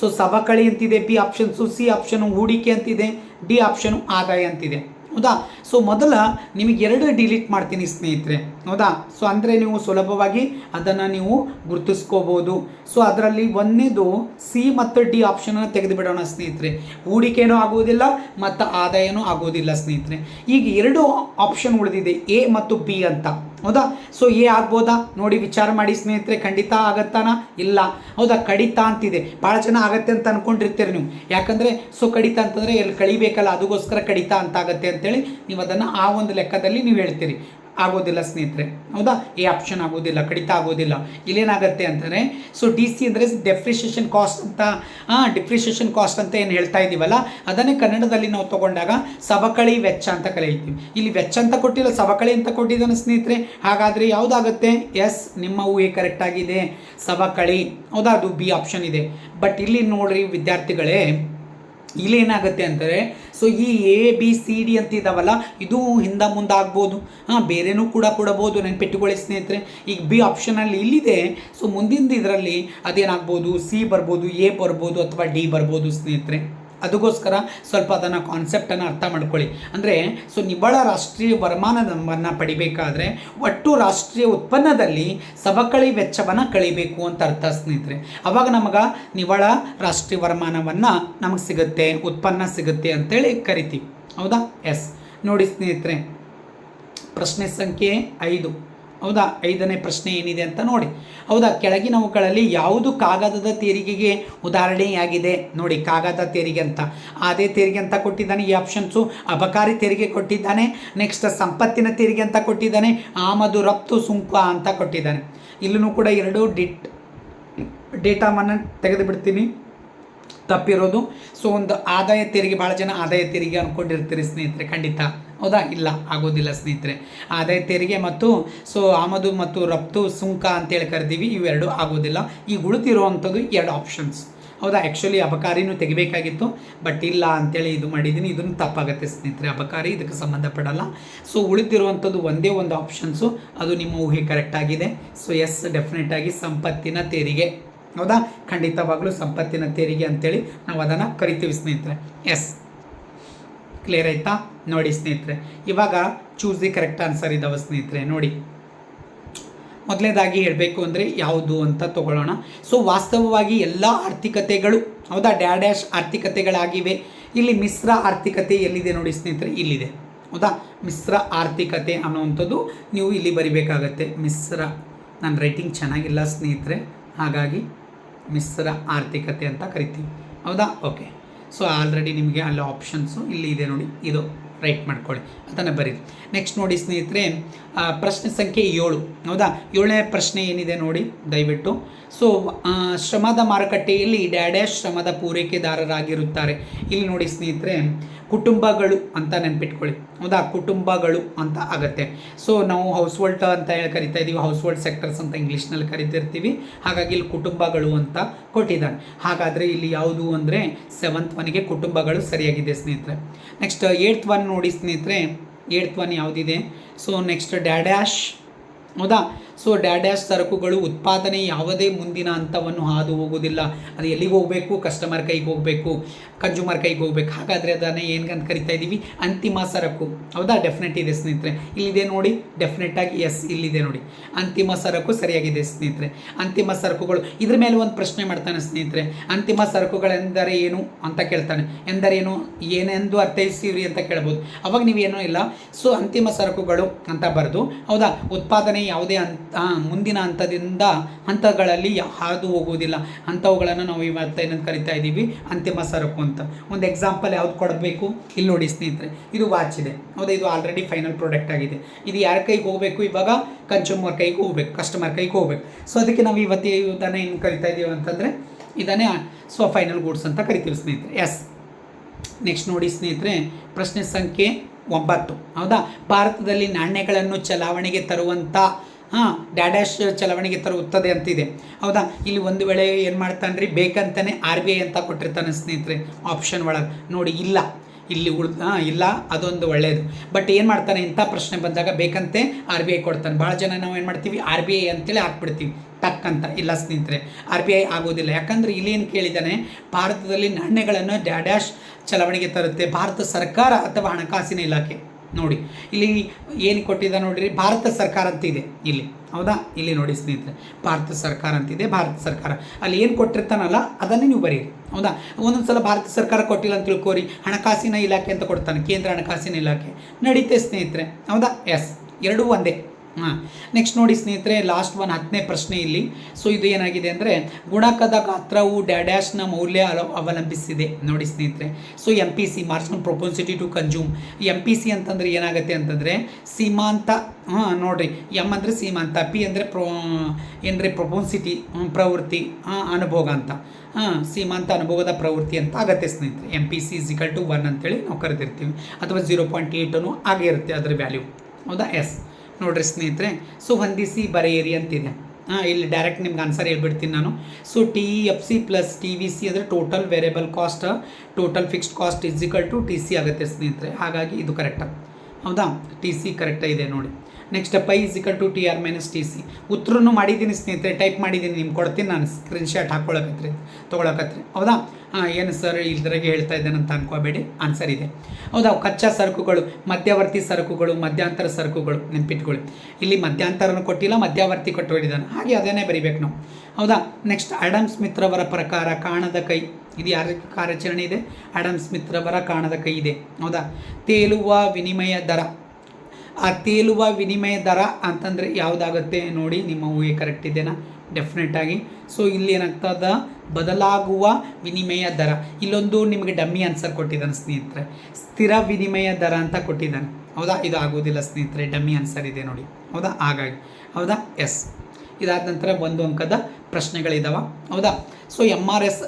ಸೊ ಸವಕಳಿ ಅಂತಿದೆ ಬಿ ಆಪ್ಷನ್ಸು ಸಿ ಆಪ್ಷನು ಹೂಡಿಕೆ ಅಂತಿದೆ ಡಿ ಆಪ್ಷನು ಆದಾಯ ಅಂತಿದೆ. ಹೌದಾ? ಸೊ ಮೊದಲ ನಿಮಗೆ ಎರಡು ಡಿಲೀಟ್ ಮಾಡ್ತೀನಿ ಸ್ನೇಹಿತರೆ. ಹೌದಾ? ಸೊ ಅಂದರೆ ನೀವು ಸುಲಭವಾಗಿ ಅದನ್ನು ನೀವು ಗುರುತಿಸ್ಕೋಬೋದು ಸೊ ಅದರಲ್ಲಿ ಒಂದೇದು ಸಿ ಮತ್ತು ಡಿ ಆಪ್ಷನನ್ನು ತೆಗೆದು ಬಿಡೋಣ ಸ್ನೇಹಿತರೆ. ಹೂಡಿಕೆನೂ ಆಗೋದಿಲ್ಲ ಮತ್ತು ಆದಾಯನೂ ಆಗೋದಿಲ್ಲ ಸ್ನೇಹಿತರೆ. ಈಗ ಎರಡು ಆಪ್ಷನ್ ಉಳಿದಿದೆ ಎ ಮತ್ತು ಬಿ ಅಂತ. ಹೌದಾ? ಸೊ ಏ ಆಗ್ಬೋದಾ? ನೋಡಿ, ವಿಚಾರ ಮಾಡಿ ಸ್ನೇಹಿತರೆ, ಖಂಡಿತ ಆಗತ್ತಾನ? ಇಲ್ಲ. ಹೌದಾ? ಕಡಿತ ಅಂತಿದೆ. ಭಾಳ ಜನ ಆಗತ್ತೆ ಅಂತ ಅನ್ಕೊಂಡಿರ್ತೀರಿ ನೀವು. ಯಾಕಂದರೆ ಸೊ ಕಡಿತ ಅಂತಂದರೆ ಎಲ್ಲಿ ಕಳಿಬೇಕಲ್ಲ, ಅದಕ್ಕೋಸ್ಕರ ಕಡಿತ ಅಂತ ಆಗತ್ತೆ ಅಂತೇಳಿ ನೀವು ಅದನ್ನು ಆ ಒಂದು ಲೆಕ್ಕದಲ್ಲಿ ನೀವು ಹೇಳ್ತೀರಿ. ಆಗೋದಿಲ್ಲ ಸ್ನೇಹಿತರೆ. ಹೌದಾ? ಎ ಆಪ್ಷನ್ ಆಗೋದಿಲ್ಲ, ಕಡಿತ ಆಗೋದಿಲ್ಲ. ಇಲ್ಲೇನಾಗುತ್ತೆ ಅಂತಾರೆ ಸೊ ಡಿ ಸಿ ಅಂದರೆ ಡೆಪ್ರಿಷಿಯೇಷನ್ ಕಾಸ್ಟ್ ಅಂತ ಹಾಂ ಡಿಪ್ರಿಷಿಯೇಷನ್ ಕಾಸ್ಟ್ ಅಂತ ಏನು ಹೇಳ್ತಾ ಇದ್ದೀವಲ್ಲ ಅದನ್ನೇ ಕನ್ನಡದಲ್ಲಿ ನಾವು ತಗೊಂಡಾಗ ಸವಕಳಿ ವೆಚ್ಚ ಅಂತ ಕರೀತೀವಿ. ಇಲ್ಲಿ ವೆಚ್ಚ ಅಂತ ಕೊಟ್ಟಿಲ್ಲ, ಸವಕಳಿ ಅಂತ ಕೊಟ್ಟಿದ್ದಾನೆ ಸ್ನೇಹಿತರೆ. ಹಾಗಾದರೆ ಯಾವುದಾಗುತ್ತೆ? ಎಸ್ ನಿಮ್ಮ ಊಹೆ ಕರೆಕ್ಟ್ ಆಗಿದೆ. ಸವಕಳಿ. ಹೌದಾ? ಅದು ಬಿ ಆಪ್ಷನ್ ಇದೆ. ಬಟ್ ಇಲ್ಲಿ ನೋಡ್ರಿ ವಿದ್ಯಾರ್ಥಿಗಳೇ ಇಲ್ಲಿ ಏನಾಗುತ್ತೆ ಅಂದರೆ ಸೊ ಈ ಎ ಬಿ ಸಿ ಡಿ ಅಂತ ಇದಾವಲ್ಲ, ಇದು ಹಿಂದೆ ಮುಂದೆ ಆಗ್ಬೋದು ಹಾಂ, ಬೇರೆನೂ ಕೂಡ ಕೊಡಬಹುದು ನೆನ್ಪಿಟ್ಟುಕೊಳ್ಳಿ ಸ್ನೇಹಿತರೆ. ಈಗ ಬಿ ಆಪ್ಷನಲ್ಲಿ ಇಲ್ಲಿದೆ ಸೊ ಮುಂದಿನ ಇದರಲ್ಲಿ ಅದೇನಾಗ್ಬೋದು? ಸಿ ಬರ್ಬೋದು ಎ ಬರ್ಬೋದು ಅಥವಾ ಡಿ ಬರ್ಬೋದು ಸ್ನೇಹಿತರೆ. ಅದಕ್ಕೋಸ್ಕರ ಸ್ವಲ್ಪ ಅದನ್ನು ಕಾನ್ಸೆಪ್ಟನ್ನು ಅರ್ಥ ಮಾಡ್ಕೊಳ್ಳಿ. ಅಂದರೆ ಸೊ ನಿವ್ವಳ ರಾಷ್ಟ್ರೀಯ ವರಮಾನವನ್ನು ಪಡಿಬೇಕಾದ್ರೆ, ಒಟ್ಟು ರಾಷ್ಟ್ರೀಯ ಉತ್ಪನ್ನದಲ್ಲಿ ಸವಕಳಿ ವೆಚ್ಚವನ್ನು ಕಳಿಬೇಕು ಅಂತ ಅರ್ಥ ಸ್ನೇಹಿತರೆ. ಅವಾಗ ನಮಗೆ ನಿವ್ವಳ ರಾಷ್ಟ್ರೀಯ ವರಮಾನವನ್ನು ನಮಗೆ ಸಿಗುತ್ತೆ, ಉತ್ಪನ್ನ ಸಿಗುತ್ತೆ ಅಂತೇಳಿ ಕರಿತೀವಿ. ಹೌದಾ? ಎಸ್ ನೋಡಿ ಸ್ನೇಹಿತರೆ, ಪ್ರಶ್ನೆ ಸಂಖ್ಯೆ ಐದು. ಹೌದಾ? ಐದನೇ ಪ್ರಶ್ನೆ ಏನಿದೆ ಅಂತ ನೋಡಿ. ಹೌದಾ? ಕೆಳಗಿನವುಗಳಲ್ಲಿ ಯಾವುದು ಕಾಗದದ ತೆರಿಗೆಗೆ ಉದಾಹರಣೆಯಾಗಿದೆ? ನೋಡಿ, ಕಾಗದ ತೆರಿಗೆ ಅಂತ. ಅದೇ ತೆರಿಗೆ ಅಂತ ಕೊಟ್ಟಿದ್ದಾನೆ ಈ ಆಪ್ಷನ್ಸು ಅಬಕಾರಿ ತೆರಿಗೆ ಕೊಟ್ಟಿದ್ದಾನೆ. ನೆಕ್ಸ್ಟ್ ಸಂಪತ್ತಿನ ತೆರಿಗೆ ಅಂತ ಕೊಟ್ಟಿದ್ದಾನೆ. ಆಮದು, ರಫ್ತು, ಸುಂಕ ಅಂತ ಕೊಟ್ಟಿದ್ದಾನೆ. ಇಲ್ಲೂ ಕೂಡ ಎರಡು ಡಿಟ್ ಡೇಟಾವನ್ನು ತೆಗೆದುಬಿಡ್ತೀನಿ. ತಪ್ಪಿರೋದು. ಸೊ ಒಂದು ಆದಾಯ ತೆರಿಗೆ ಭಾಳ ಜನ ಆದಾಯ ತೆರಿಗೆ ಅಂದ್ಕೊಂಡಿರ್ತೀರಿ ಸ್ನೇಹಿತರೆ, ಖಂಡಿತ. ಹೌದಾ ಇಲ್ಲ ಆಗೋದಿಲ್ಲ ಸ್ನೇಹಿತರೆ. ಆದಾಯ ತೆರಿಗೆ ಮತ್ತು, ಸೊ ಆಮದು ಮತ್ತು ರಫ್ತು, ಸುಂಕ ಅಂತೇಳಿ ಕರಿತೀವಿ ಇವೆರಡು ಆಗೋದಿಲ್ಲ. ಈ ಉಳಿತಿರುವಂಥದ್ದು ಎರಡು ಆಪ್ಷನ್ಸ್ ಹೌದಾ? ಆ್ಯಕ್ಚುಲಿ ಅಬಕಾರಿನೂ ತೆಗಿಬೇಕಾಗಿತ್ತು ಬಟ್ ಇಲ್ಲ ಅಂತೇಳಿ ಇದು ಮಾಡಿದ್ದೀನಿ. ಇದನ್ನು ತಪ್ಪಾಗುತ್ತೆ ಸ್ನೇಹಿತರೆ, ಅಬಕಾರಿ ಇದಕ್ಕೆ ಸಂಬಂಧಪಡಲ್ಲ. ಸೊ ಉಳಿದಿರುವಂಥದ್ದು ಒಂದೇ ಒಂದು ಆಪ್ಷನ್ಸು ಅದು ನಿಮ್ಮ ಊಹೆ ಕರೆಕ್ಟ್ ಆಗಿದೆ. ಸೊ ಎಸ್ ಡೆಫಿನೆಟ್ ಆಗಿ ಸಂಪತ್ತಿನ ತೆರಿಗೆ. ಹೌದಾ? ಖಂಡಿತವಾಗಲೂ ಸಂಪತ್ತಿನ ತೆರಿಗೆ ಅಂತೇಳಿ ನಾವು ಅದನ್ನು ಕರಿತೀವಿ ಸ್ನೇಹಿತರೆ. ಎಸ್ ಕ್ಲಿಯರ್ ಆಯ್ತಾ? ನೋಡಿ ಸ್ನೇಹಿತರೆ, ಇವಾಗ ಚೂಸ್ ದಿ ಕರೆಕ್ಟ್ ಆನ್ಸರ್ ಇದಾವೆ ಸ್ನೇಹಿತರೆ, ನೋಡಿ. ಮೊದಲನೇದಾಗಿ ಹೇಳಬೇಕು ಅಂದರೆ ಯಾವುದು ಅಂತ ತಗೊಳ್ಳೋಣ. ಸೊ ವಾಸ್ತವವಾಗಿ ಎಲ್ಲ ಆರ್ಥಿಕತೆಗಳು, ಹೌದಾ? ಡ್ಯಾಡ್ಯಾಶ್ ಆರ್ಥಿಕತೆಗಳಾಗಿವೆ. ಇಲ್ಲಿ ಮಿಶ್ರ ಆರ್ಥಿಕತೆ ಎಲ್ಲಿದೆ ನೋಡಿ ಸ್ನೇಹಿತರೆ? ಇಲ್ಲಿದೆ. ಹೌದಾ? ಮಿಶ್ರ ಆರ್ಥಿಕತೆ ಅನ್ನೋವಂಥದ್ದು ನೀವು ಇಲ್ಲಿ ಬರಿಬೇಕಾಗತ್ತೆ. ಮಿಶ್ರ. ನನ್ನ ರೈಟಿಂಗ್ ಚೆನ್ನಾಗಿಲ್ಲ ಸ್ನೇಹಿತರೆ, ಹಾಗಾಗಿ ಮಿಶ್ರ ಆರ್ಥಿಕತೆ ಅಂತ ಕರಿತೀವಿ. ಹೌದಾ? ಓಕೆ ಸೊ ಆಲ್ರೆಡಿ ನಿಮಗೆ ಅಲ್ಲಿ ಆಪ್ಷನ್ಸು ಇಲ್ಲಿ ಇದೆ ನೋಡಿ. ಇದು. ರೈಟ್ ಮಾಡ್ಕೊಳ್ಳಿ ಅದನ್ನು ಬರೀ ನೆಕ್ಸ್ಟ್ ನೋಡಿ ಸ್ನೇಹಿತರೆ ಪ್ರಶ್ನೆ ಸಂಖ್ಯೆ ಏಳು. ಹೌದಾ? ಏಳನೇ ಪ್ರಶ್ನೆ ಏನಿದೆ ನೋಡಿ, ದಯವಿಟ್ಟು. ಸೊ ಶ್ರಮದ ಮಾರುಕಟ್ಟೆಯಲ್ಲಿ ಡ್ಯಾಡ್ಯಾಶ್ ಶ್ರಮದ ಪೂರೈಕೆದಾರರಾಗಿರುತ್ತಾರೆ. ಇಲ್ಲಿ ನೋಡಿ ಸ್ನೇಹಿತರೆ ಕುಟುಂಬಗಳು ಅಂತ ನೆನ್ಪಿಟ್ಕೊಳ್ಳಿ. ಹೌದಾ? ಕುಟುಂಬಗಳು ಅಂತ ಆಗುತ್ತೆ. ಸೊ ನಾವು ಹೌಸ್ ಹೋಲ್ಡ್ ಅಂತ ಹೇಳಿ ಕರಿತಾ ಇದ್ದೀವಿ ಹೌಸ್ ಹೋಲ್ಡ್ ಸೆಕ್ಟರ್ಸ್ ಅಂತ ಇಂಗ್ಲೀಷ್ನಲ್ಲಿ ಕರಿತಿರ್ತೀವಿ. ಹಾಗಾಗಿ ಇಲ್ಲಿ ಕುಟುಂಬಗಳು ಅಂತ ಕೊಟ್ಟಿದ್ದಾನೆ. ಹಾಗಾದರೆ ಇಲ್ಲಿ ಯಾವುದು ಅಂದರೆ ಸೆವೆಂತ್ ಒನ್ಗೆ ಕುಟುಂಬಗಳು ಸರಿಯಾಗಿದೆ ಸ್ನೇಹಿತರೆ. ನೆಕ್ಸ್ಟ್ ಏಯ್ತ್ ಒನ್ ನೋಡಿ ಸ್ನೇಹಿತರೆ. ಏಯ್ತ್ ಒನ್ ಯಾವುದಿದೆ? ಸೊ ನೆಕ್ಸ್ಟ್ ಡ್ಯಾಡ್ಯಾಶ್ ಹೌದಾ? ಸೊ ಡ್ಯಾಡ್ಯಾಶ್ ಸರಕುಗಳು ಉತ್ಪಾದನೆ ಯಾವುದೇ ಮುಂದಿನ ಹಂತವನ್ನು ಹಾದು ಹೋಗೋದಿಲ್ಲ ಅದು ಎಲ್ಲಿಗೆ ಹೋಗಬೇಕು? ಕಸ್ಟಮರ್ ಕೈಗೆ ಹೋಗಬೇಕು ಕನ್ಸ್ಯೂಮರ್ ಕೈಗೆ ಹೋಗ್ಬೇಕು. ಹಾಗಾದರೆ ಅದನ್ನು ಏನಂತ ಕರಿತಾ ಇದ್ದೀವಿ ಅಂತಿಮ ಸರಕು. ಹೌದಾ? ಡೆಫಿನೆಟ್ ಇದೆ ಸ್ನೇಹಿತರೆ. ಇಲ್ಲಿದೆ ನೋಡಿ. ಡೆಫಿನೆಟ್ಟಾಗಿ ಎಸ್ ಇಲ್ಲಿದೆ ನೋಡಿ. ಅಂತಿಮ ಸರಕು ಸರಿಯಾಗಿದೆ ಸ್ನೇಹಿತರೆ. ಅಂತಿಮ ಸರಕುಗಳು. ಇದ್ರ ಮೇಲೆ ಒಂದು ಪ್ರಶ್ನೆ ಮಾಡ್ತಾನೆ ಸ್ನೇಹಿತರೆ. ಅಂತಿಮ ಸರಕುಗಳೆಂದರೆ ಏನು ಅಂತ ಕೇಳ್ತಾನೆ. ಎಂದರೇನು ಏನೆಂದು ಅರ್ಥೈಸಿರಿ ಅಂತ ಕೇಳ್ಬೋದು. ಅವಾಗ ನೀವೇನೂ ಇಲ್ಲ. ಸೊ ಅಂತಿಮ ಸರಕುಗಳು ಅಂತ ಬರೆದು. ಹೌದಾ? ಉತ್ಪಾದನೆ ಯಾವುದೇ ಮುಂದಿನ ಹಂತದಿಂದ ಹಂತಗಳಲ್ಲಿ ಹಾದು ಹೋಗುವುದಿಲ್ಲ. ಅಂಥವುಗಳನ್ನು ನಾವು ಇವತ್ತು ಏನಂತ ಕರಿತಾ ಇದ್ದೀವಿ. ಅಂತಿಮ ಸರಕು ಅಂತ. ಒಂದು ಎಕ್ಸಾಂಪಲ್ ಯಾವ್ದು ಕೊಡಬೇಕು? ಇಲ್ಲಿ ನೋಡಿ ಸ್ನೇಹಿತರೆ, ಇದು ವಾಚ್ ಇದೆ. ಹೌದಾ, ಇದು ಆಲ್ರೆಡಿ ಫೈನಲ್ ಪ್ರಾಡಕ್ಟ್ ಆಗಿದೆ. ಇದು ಯಾರ ಕೈಗೆ ಹೋಗಬೇಕು ಇವಾಗ? ಕನ್ಸ್ಯೂಮರ್ ಕೈಗೆ ಹೋಗ್ಬೇಕು ಕಸ್ಟಮರ್ ಕೈಗೆ ಹೋಗ್ಬೇಕು. ಸೊ ಅದಕ್ಕೆ ನಾವು ಇವತ್ತು ಇದನ್ನು ಏನು ಕರಿತಾ ಇದ್ದೀವಿ ಅಂತಂದರೆ, ಇದನ್ನೇ ಸೊ ಫೈನಲ್ ಗೂಡ್ಸ್ ಅಂತ ಕರಿತೀವಿ ಸ್ನೇಹಿತರೆ. ಎಸ್ ನೆಕ್ಸ್ಟ್ ನೋಡಿ ಸ್ನೇಹಿತರೆ, ಪ್ರಶ್ನೆ ಸಂಖ್ಯೆ ಒಂಬತ್ತು. ಹೌದಾ? ಭಾರತದಲ್ಲಿ ನಾಣ್ಯಗಳನ್ನು ಚಲಾವಣೆಗೆ ತರುವಂಥ ಹಾಂ ಡ್ಯಾಡ್ಯಾಶ್ ಚಲಾವಣೆಗೆ ತರುತ್ತದೆ ಅಂತಿದೆ. ಹೌದಾ? ಇಲ್ಲಿ ಒಂದು ವೇಳೆ ಏನು ಮಾಡ್ತಾನೆ ರೀ ಬೇಕಂತಾನೆ ಆರ್ ಬಿ ಐ ಅಂತ ಕೊಟ್ಟಿರ್ತಾನೆ ಸ್ನೇಹಿತರೆ ಆಪ್ಷನ್ ಒಳಗೆ. ನೋಡಿ, ಇಲ್ಲ. ಇಲ್ಲಿ ಉಳ್, ಹಾಂ, ಇಲ್ಲ, ಅದೊಂದು ಒಳ್ಳೆಯದು ಬಟ್ ಏನು ಮಾಡ್ತಾನೆ? ಇಂಥ ಪ್ರಶ್ನೆ ಬಂದಾಗ ಬೇಕಂತೆ ಆರ್ ಬಿ ಐ ಕೊಡ್ತಾನೆ. ಭಾಳ ಜನ ನಾವು ಏನು ಮಾಡ್ತೀವಿ? ಆರ್ ಬಿ ಐ ಅಂತೇಳಿ ಹಾಕ್ಬಿಡ್ತೀವಿ. ಟಕ್ ಅಂತ ಇಲ್ಲ ಸ್ನೇಹಿತರೆ, ಆರ್ ಬಿ ಐ ಆಗೋದಿಲ್ಲ. ಯಾಕಂದರೆ ಇಲ್ಲಿ ಏನು ಕೇಳಿದ್ದಾನೆ ಭಾರತದಲ್ಲಿ ನಾಣ್ಯಗಳನ್ನು ಡ್ಯಾಡ್ಯಾಶ್ ಚಲಾವಣೆಗೆ ತರುತ್ತೆ. ಭಾರತ ಸರ್ಕಾರ ಅಥವಾ ಹಣಕಾಸಿನ ಇಲಾಖೆ. ನೋಡಿ. ಇಲ್ಲಿ ಏನು ಕೊಟ್ಟಿದೆ ನೋಡಿರಿ? ಭಾರತ ಸರ್ಕಾರ ಅಂತ ಇದೆ ಇಲ್ಲಿ. ಹೌದಾ? ಇಲ್ಲಿ ನೋಡಿ ಸ್ನೇಹಿತರೆ. ಭಾರತ ಸರ್ಕಾರ ಅಂತಿದೆ, ಭಾರತ ಸರ್ಕಾರ. ಅಲ್ಲಿ ಏನು ಕೊಟ್ಟಿರ್ತಾನಲ್ಲ, ಅದನ್ನೇ ನೀವು ಬರೀರಿ. ಹೌದಾ? ಒಂದೊಂದು ಸಲ ಭಾರತ ಸರ್ಕಾರ ಕೊಟ್ಟಿಲ್ಲ ಅಂತ ತಿಳ್ಕೋರಿ. ಹಣಕಾಸಿನ ಇಲಾಖೆ ಅಂತ ಕೊಡ್ತಾನೆ, ಕೇಂದ್ರ ಹಣಕಾಸಿನ ಇಲಾಖೆ. ನಡೀತೆ ಸ್ನೇಹಿತರೆ. ಹೌದಾ? ಎಸ್ ಎರಡೂ ಒಂದೇ. ಹಾಂ. ನೆಕ್ಸ್ಟ್ ನೋಡಿ ಸ್ನೇಹಿತರೆ ಲಾಸ್ಟ್ ಒನ್ ಹತ್ತನೇ ಪ್ರಶ್ನೆ ಇಲ್ಲಿ. ಸೊ ಇದು ಏನಾಗಿದೆ ಅಂದರೆ, ಗುಣಕದ ಗಾತ್ರವು ಡ್ಯಾಡ್ಯಾಶ್ನ ಮೌಲ್ಯ ಅವಲಂಬಿಸಿದೆ. ನೋಡಿ ಸ್ನೇಹಿತರೆ. So M P C ಮಾರ್ಕ್ಸ್ನ propensity to consume M P C ಅಂತಂದರೆ ಏನಾಗುತ್ತೆ ಅಂತಂದರೆ, ಸೀಮಾಂತ, ಹಾಂ, ನೋಡಿರಿ. ಎಂ ಅಂದರೆ ಸೀಮಾಂತ ಪಿ ಅಂದರೆ ಪ್ರೊ ಏನಂದರೆ ಪ್ರೊಪೋಸಿಟಿ ಪ್ರವೃತ್ತಿ ಅನುಭೋಗ ಅಂತ. ಹಾಂ, ಸೀಮಾಂತ ಅನುಭವದ ಪ್ರವೃತ್ತಿ ಅಂತ ಆಗತ್ತೆ ಸ್ನೇಹಿತರೆ. M P C is equal to one ಅಂತೇಳಿ ನಾವು ಕರೆದಿರ್ತೀವಿ. ಅಥವಾ ಜೀರೋ ಪಾಯಿಂಟ್ ಏಯ್ಟನು ಆಗೇ ಇರುತ್ತೆ ಅದರ ವ್ಯಾಲ್ಯೂ ಹೌದಾ? ಎಸ್ ನೋಡ್ರಿ ಸ್ನೇಹಿತರೆ, ಸೊ ಹೊಂದಿಸಿ ಬರೆಯಿರಿ ಅಂತಿದೆ. ಹಾಂ, ಇಲ್ಲಿ ಡೈರೆಕ್ಟ್ ನಿಮ್ಗೆ ಆನ್ಸರ್ ಹೇಳ್ಬಿಡ್ತೀನಿ ನಾನು. So T E F C plus T V C ಅಂದರೆ total variable cost total fixed cost is equal to T C ಆಗುತ್ತೆ ಸ್ನೇಹಿತರೆ. ಹಾಗಾಗಿ ಇದು ಕರೆಕ್ಟ್ ಹೌದಾ? ಟಿ ಸಿ ಕರೆಕ್ಟಾಗಿದೆ ನೋಡಿ. Next pi is equal to T R minus T C ಉತ್ತರನೂ ಮಾಡಿದ್ದೀನಿ ಸ್ನೇಹಿತರೆ ಟೈಪ್ ಮಾಡಿದ್ದೀನಿ, ನಿಮ್ಗೆ ಕೊಡ್ತೀನಿ, ನಾನು ಸ್ಕ್ರೀನ್ ಶಾಟ್ ಹಾಕ್ಕೊಳಕತ್ರಿ, ತೊಗೊಳಕತ್ರಿ. ಹೌದಾ? ಹಾಂ ಏನು ಸರ್ ಇಲ್ದ್ರಾಗೆ ಹೇಳ್ತಾ ಇದ್ದೇನೆ ಅಂತ ಅನ್ಕೋಬೇಡಿ ಆನ್ಸರ್ ಇದೆ. ಹೌದಾ? ಕಚ್ಚಾ ಸರಕುಗಳು, ಮಧ್ಯವರ್ತಿ ಸರಕುಗಳು, ಮಧ್ಯಂತರ ಸರಕುಗಳು, ನೆನ್ಪಿಟ್ಕೊಳ್ಳಿ. ಇಲ್ಲಿ ಮಧ್ಯಂತರನು ಕೊಟ್ಟಿಲ್ಲ, ಮಧ್ಯವರ್ತಿ ಕೊಟ್ಟು ಹೋಗಿದ್ದಾನೆ. ಹಾಗೆ ಅದನ್ನೇ ಬರಿಬೇಕು ನಾವು. ಹೌದಾ? ನೆಕ್ಸ್ಟ್ ಅಡಮ್ ಸ್ಮಿತ್ ರವರ ಪ್ರಕಾರ ಕಾಣದ ಕೈ, ಇದು ಯಾರ ಕಾರ್ಯಾಚರಣೆ ಇದೆ? ಅಡಮ್ ಸ್ಮಿತ್ ರವರ ಕಾಣದ ಕೈ ಇದೆ. ಹೌದಾ? ತೇಲುವ ವಿನಿಮಯ ದರ. ಆ ತೇಲುವ ವಿನಿಮಯ ದರ ಅಂತಂದರೆ ಯಾವುದಾಗುತ್ತೆ ನೋಡಿ, ನಿಮ್ಮ ಊಹೆ ಕರೆಕ್ಟ್ ಇದೆಯಾ ಡೆಫಿನೆಟ್ಟಾಗಿ ಸೊ ಇಲ್ಲಿ ಏನಾಗ್ತದ? ಬದಲಾಗುವ ವಿನಿಮಯ ದರ. ಇಲ್ಲೊಂದು ನಿಮಗೆ ಡಮ್ಮಿ ಆನ್ಸರ್ ಕೊಟ್ಟಿದ್ದಾನೆ ಸ್ನೇಹಿತರೆ. ಸ್ಥಿರ ವಿನಿಮಯ ದರ ಅಂತ ಕೊಟ್ಟಿದ್ದಾನೆ. ಹೌದಾ? ಇದು ಆಗೋದಿಲ್ಲ ಸ್ನೇಹಿತರೆ. ಡಮ್ಮಿ ಆನ್ಸರ್ ಇದೆ ನೋಡಿ. ಹೌದಾ? ಹಾಗಾಗಿ. ಹೌದಾ? ಎಸ್ ಇದಾದ ನಂತರ ಒಂದು ಅಂಕದ ಪ್ರಶ್ನೆಗಳಿದಾವ. ಹೌದಾ? ಸೊ ಎಂ ಆರ್ ಎಸ್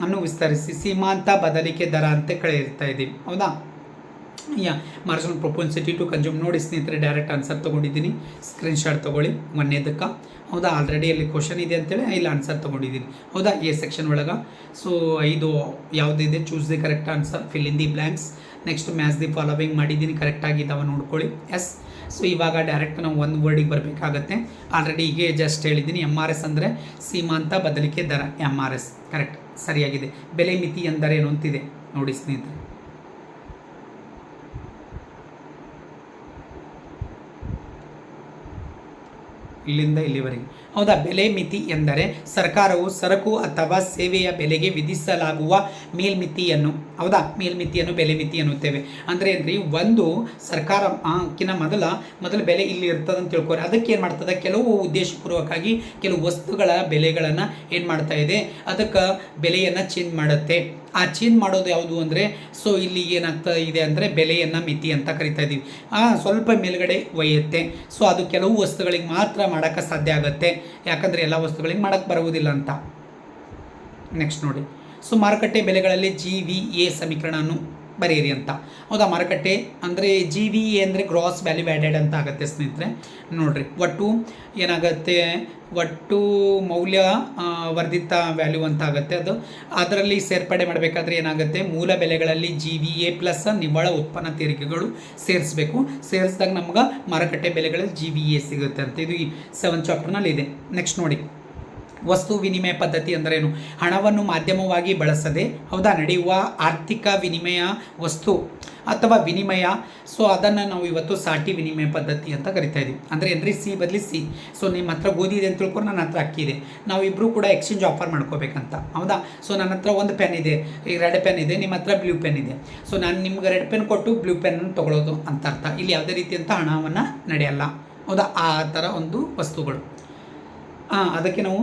ಅನ್ನು ವಿಸ್ತರಿಸಿ. ಸೀಮಾಂತ ಬದಲಿಕೆ ದರ ಅಂತ ಕಳೆಯಿರ್ತಾ ಇದ್ದೀವಿ. ಹೌದಾ? Yeah marginal propensity to consume ನೋಡಿ ಸ್ನೇಹಿತರೆ ಡೈರೆಕ್ಟ್ ಆನ್ಸರ್ ತೊಗೊಂಡಿದ್ದೀನಿ. ಸ್ಕ್ರೀನ್ಶಾಟ್ ತೊಗೊಳ್ಳಿ, ಮೊನ್ನೆದಕ್ಕೆ. ಹೌದಾ? ಆಲ್ರೆಡಿ ಅಲ್ಲಿ ಕ್ವಶನ್ ಇದೆ ಅಂತೇಳಿ ಇಲ್ಲಿ ಆನ್ಸರ್ ತೊಗೊಂಡಿದ್ದೀನಿ. ಹೌದಾ? ಎ ಸೆಕ್ಷನ್ ಒಳಗೆ. ಸೊ ಇದು ಯಾವುದಿದೆ? Choose the correct answer fill in the blanks next match the following ಮಾಡಿದ್ದೀನಿ. ಕರೆಕ್ಟಾಗಿದ್ದಾವೆ ನೋಡ್ಕೊಳ್ಳಿ. ಎಸ್ ಸೊ ಇವಾಗ ಡೈರೆಕ್ಟ್ ನಾವು ಒಂದು ವರ್ಡಿಗೆ ಬರಬೇಕಾಗತ್ತೆ. ಆಲ್ರೆಡಿ ಹೀಗೆ ಜಸ್ಟ್ ಹೇಳಿದ್ದೀನಿ. ಎಂ ಆರ್ ಎಸ್ ಅಂದರೆ ಸೀಮಾಂತ ಬದಲಿಕೆ ದರ. ಎಂ ಆರ್ ಎಸ್ ಕರೆಕ್ಟ್ ಸರಿಯಾಗಿದೆ. ಬೆಲೆ ಮಿತಿ ಎಂದರೇನು ಅಂತಿದೆ? ನೋಡಿ ಸ್ನೇಹಿತರೆ. ಇಲ್ಲಿಂದ ಇಲ್ಲಿವರೆಗೆ. ಹೌದಾ? ಬೆಲೆ ಮಿತಿ ಎಂದರೆ ಸರ್ಕಾರವು ಸರಕು ಅಥವಾ ಸೇವೆಯ ಬೆಲೆಗೆ ವಿಧಿಸಲಾಗುವ ಮೇಲ್ಮಿತಿಯನ್ನು, ಹೌದಾ? ಮೇಲ್ಮಿತಿಯನ್ನು, ಬೆಲೆ ಮಿತಿ ಎನ್ನುತ್ತೇವೆ. ಅಂದರೆ ಏನ್ರಿ? ಒಂದು ಸರ್ಕಾರ ಕಿನ್ನ ಮೊದಲ ಮೊದಲ ಬೆಲೆ ಇಲ್ಲಿ ಇರ್ತದೆ ಅಂತ ತಿಳ್ಕೊರಿ. ಅದಕ್ಕೆ ಏನು ಮಾಡ್ತದೆ? ಕೆಲವು ಉದ್ದೇಶಪೂರ್ವಕವಾಗಿ ಕೆಲವು ವಸ್ತುಗಳ ಬೆಲೆಗಳನ್ನು ಏನು ಮಾಡ್ತಾ ಇದೆ? ಅದಕ್ಕೆ ಬೆಲೆಯನ್ನು ಚೇಂಜ್ ಮಾಡುತ್ತೆ. ಆ ಚೇಂಜ್ ಮಾಡೋದು ಯಾವುದು ಅಂದರೆ ಸೊ ಇಲ್ಲಿ ಏನಾಗ್ತಾ ಇದೆ ಅಂದರೆ ಬೆಲೆಯನ್ನು ಮಿತಿ ಅಂತ ಕರಿತಾ ಇದ್ದೀವಿ ಸ್ವಲ್ಪ ಮೇಲುಗಡೆ ಒಯ್ಯುತ್ತೆ. ಸೊ ಅದು ಕೆಲವು ವಸ್ತುಗಳಿಗೆ ಮಾತ್ರ ಮಾಡೋಕ್ಕೆ ಸಾಧ್ಯ ಆಗುತ್ತೆ. ಯಾಕಂದರೆ ಎಲ್ಲ ವಸ್ತುಗಳಿಗೆ ಮಾಡೋಕ್ಕೆ ಬರುವುದಿಲ್ಲ ಅಂತ. ನೆಕ್ಸ್ಟ್ ನೋಡಿ. ಸೊ ಮಾರುಕಟ್ಟೆ ಬೆಲೆಗಳಲ್ಲಿ ಜಿ ವಿ ಎ ಸಮೀಕರಣವನ್ನು ಬರೆಯಿರಿ ಅಂತ. ಹೌದಾ ಮಾರುಕಟ್ಟೆ? ಅಂದರೆ ಜಿ ವಿ ಎ ಅಂದರೆ ಗ್ರಾಸ್ ವ್ಯಾಲ್ಯೂ ಆ್ಯಡೆಡ್ ಅಂತ ಆಗುತ್ತೆ ಸ್ನೇಹಿತರೆ. ನೋಡಿರಿ, ಒಟ್ಟು ಏನಾಗುತ್ತೆ? ಒಟ್ಟು ಮೌಲ್ಯ ವರ್ಧಿತ ವ್ಯಾಲ್ಯೂ ಅಂತ ಆಗುತ್ತೆ ಅದು. ಅದರಲ್ಲಿ ಸೇರ್ಪಡೆ ಮಾಡಬೇಕಾದ್ರೆ ಏನಾಗುತ್ತೆ? ಮೂಲ ಬೆಲೆಗಳಲ್ಲಿ ಜಿ ವಿ ಎ ಪ್ಲಸ್ ನಿವ್ವಳ ಉತ್ಪನ್ನ ತೆರಿಗೆಗಳು ಸೇರಿಸ್ಬೇಕು. ಸೇರಿಸಿದಾಗ ನಮ್ಗೆ ಮಾರುಕಟ್ಟೆ ಬೆಲೆಗಳಲ್ಲಿ ಜಿ ವಿ ಎ ಸಿಗುತ್ತೆ ಅಂತ ಇದು ಈ ಸೆವೆನ್ ಚಾಪ್ಟರ್ನಲ್ಲಿ ಇದೆ. ನೆಕ್ಸ್ಟ್ ನೋಡಿ. ವಸ್ತು ವಿನಿಮಯ ಪದ್ಧತಿ ಅಂದ್ರೇನು? ಹಣವನ್ನು ಮಾಧ್ಯಮವಾಗಿ ಬಳಸದೆ, ಹೌದಾ? ನಡೆಯುವ ಆರ್ಥಿಕ ವಿನಿಮಯ ವಸ್ತು ಅಥವಾ ವಿನಿಮಯ. ಸೊ ಅದನ್ನು ನಾವು ಇವತ್ತು ಸಾಟಿ ವಿನಿಮಯ ಪದ್ಧತಿ ಅಂತ ಕರಿತಾ ಇದ್ದೀವಿ ಅಂದರೆ ಏನ್ರಿ? ಸಿ ಬದಲಿ ಸಿ. ಸೊ ನಿಮ್ಮ ಹತ್ರ ಗೋಧಿ ಇದೆ ಅಂತ ತಿಳ್ಕೊಂಡು ನನ್ನ ಹತ್ರ ಅಕ್ಕಿ ಇದೆ. ನಾವಿಬ್ಬರು ಕೂಡ ಎಕ್ಸ್ಚೇಂಜ್ ಆಫರ್ ಮಾಡ್ಕೋಬೇಕಂತ. ಹೌದಾ? ಸೊ ನನ್ನ ಹತ್ರ ಒಂದು ಪೆನ್ ಇದೆ. ಈ ರೆಡ್ ಪೆನ್ ಇದೆ, ನಿಮ್ಮ ಹತ್ರ ಬ್ಲೂ ಪೆನ್ ಇದೆ. ಸೊ ನಾನು ನಿಮ್ಗೆ ರೆಡ್ ಪೆನ್ ಕೊಟ್ಟು ಬ್ಲೂ ಪೆನ್ನನ್ನು ತೊಗೊಳೋದು ಅಂತ ಅರ್ಥ. ಇಲ್ಲಿ ಯಾವುದೇ ರೀತಿಯಂಥ ಹಣವನ್ನು ನಡೆಯಲ್ಲ. ಹೌದಾ? ಆ ಥರ ಒಂದು ವಸ್ತುಗಳು. ಅದಕ್ಕೆ ನಾವು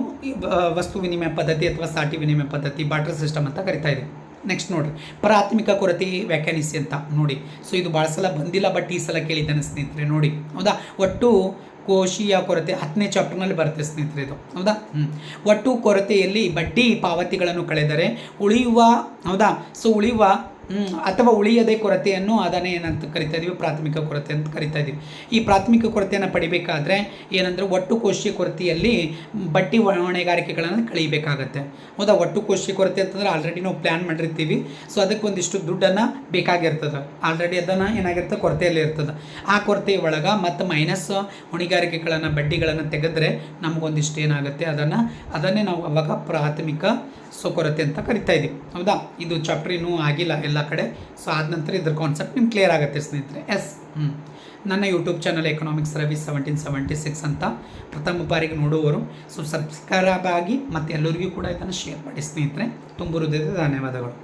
ವಸ್ತು ವಿನಿಮಯ ಪದ್ಧತಿ ಅಥವಾ ಸಾಟಿ ವಿನಿಮಯ ಪದ್ಧತಿ ಬಾಟರ್ ಸಿಸ್ಟಮ್ ಅಂತ ಕರಿತಾ ಇದ್ದೀವಿ ನೆಕ್ಸ್ಟ್ ನೋಡಿರಿ. ಪ್ರಾಥಮಿಕ ಕೊರತೆ ವ್ಯಾಖ್ಯಾನಿಸಿ ಅಂತ ನೋಡಿ. ಸೊ ಇದು ಭಾಳ ಸಲ ಬಂದಿಲ್ಲ ಬಟ್ ಈ ಸಲ ಕೇಳಿದ್ದಾನೆ ಸ್ನೇಹಿತರೆ, ನೋಡಿ. ಹೌದಾ? ಒಟ್ಟು ಕೋಶೀಯ ಕೊರತೆ ಹತ್ತನೇ ಚಾಪ್ಟರ್ನಲ್ಲಿ ಬರುತ್ತೆ ಸ್ನೇಹಿತರೆ ಇದು. ಹೌದಾ? ಹ್ಞೂ ಒಟ್ಟು ಕೊರತೆಯಲ್ಲಿ ಬಡ್ಡಿ ಪಾವತಿಗಳನ್ನು ಕಳೆದರೆ ಉಳಿಯುವ, ಹೌದಾ? ಸೊ ಉಳಿಯುವ ಅಥವಾ ಉಳಿಯದೆ ಕೊರತೆಯನ್ನು ಅದನ್ನೇ ಏನಂತ ಕರಿತಾ ಇದ್ದೀವಿ ಪ್ರಾಥಮಿಕ ಕೊರತೆ ಅಂತ ಕರಿತಾ ಇದ್ದೀವಿ ಈ ಪ್ರಾಥಮಿಕ ಕೊರತೆಯನ್ನು ಪಡಿಬೇಕಾದ್ರೆ ಏನಂದರೆ ಒಟ್ಟು ಕೋಶೀಯ ಕೊರತೆಯಲ್ಲಿ ಬಟ್ಟಿ ಹೊಣೆಗಾರಿಕೆಗಳನ್ನು ಕಳೀಬೇಕಾಗತ್ತೆ. ಹೌದಾ? ಒಟ್ಟು ಕೋಶೀಯ ಕೊರತೆ ಅಂತಂದ್ರೆ ಆಲ್ರೆಡಿ ನಾವು ಪ್ಲ್ಯಾನ್ ಮಾಡಿರ್ತೀವಿ. ಸೊ ಅದಕ್ಕೆ ಒಂದಿಷ್ಟು ದುಡ್ಡನ್ನು ಬೇಕಾಗಿರ್ತದೆ. ಆಲ್ರೆಡಿ ಅದನ್ನು ಏನಾಗಿರ್ತದೆ? ಕೊರತೆಯಲ್ಲಿ ಇರ್ತದೆ. ಆ ಕೊರತೆ ಒಳಗೆ ಮತ್ತು ಮೈನಸ್ ಹೊಣೆಗಾರಿಕೆಗಳನ್ನು, ಬಡ್ಡಿಗಳನ್ನು ತೆಗೆದ್ರೆ ನಮಗೊಂದಿಷ್ಟು ಏನಾಗುತ್ತೆ? ಅದನ್ನು, ಅದನ್ನೇ ನಾವು ಅವಾಗ ಪ್ರಾಥಮಿಕ ಸೊ ಕೊರತೆ ಅಂತ ಕರಿತಾ ಇದ್ದೀವಿ ಹೌದಾ? ಇದು ಚಾಪ್ಟರ್ ಇನ್ನೂ ಆಗಿಲ್ಲ ಎಲ್ಲ ಕಡೆ. ಸೊ ಆದ ನಂತರ ಇದ್ರ ಕಾನ್ಸೆಪ್ಟ್ ನಿಮ್ಗೆ ಕ್ಲಿಯರ್ ಆಗುತ್ತೆ ಸ್ನೇಹಿತರೆ. ಎಸ್ ಹ್ಞೂ ನನ್ನ YouTube channel economics Ravi seventeen seventy six ಅಂತ ಪ್ರಥಮ ಬಾರಿಗೆ ನೋಡುವವರು ಸೊ ಸಬ್ಸ್ಕ್ರೈಬ್ ಆಗಿ ಮತ್ತು ಎಲ್ಲರಿಗೂ ಕೂಡ ಇದನ್ನು ಶೇರ್ ಮಾಡಿ ಸ್ನೇಹಿತರೆ. ತುಂಬ ಹೃದಯದ ಧನ್ಯವಾದಗಳು.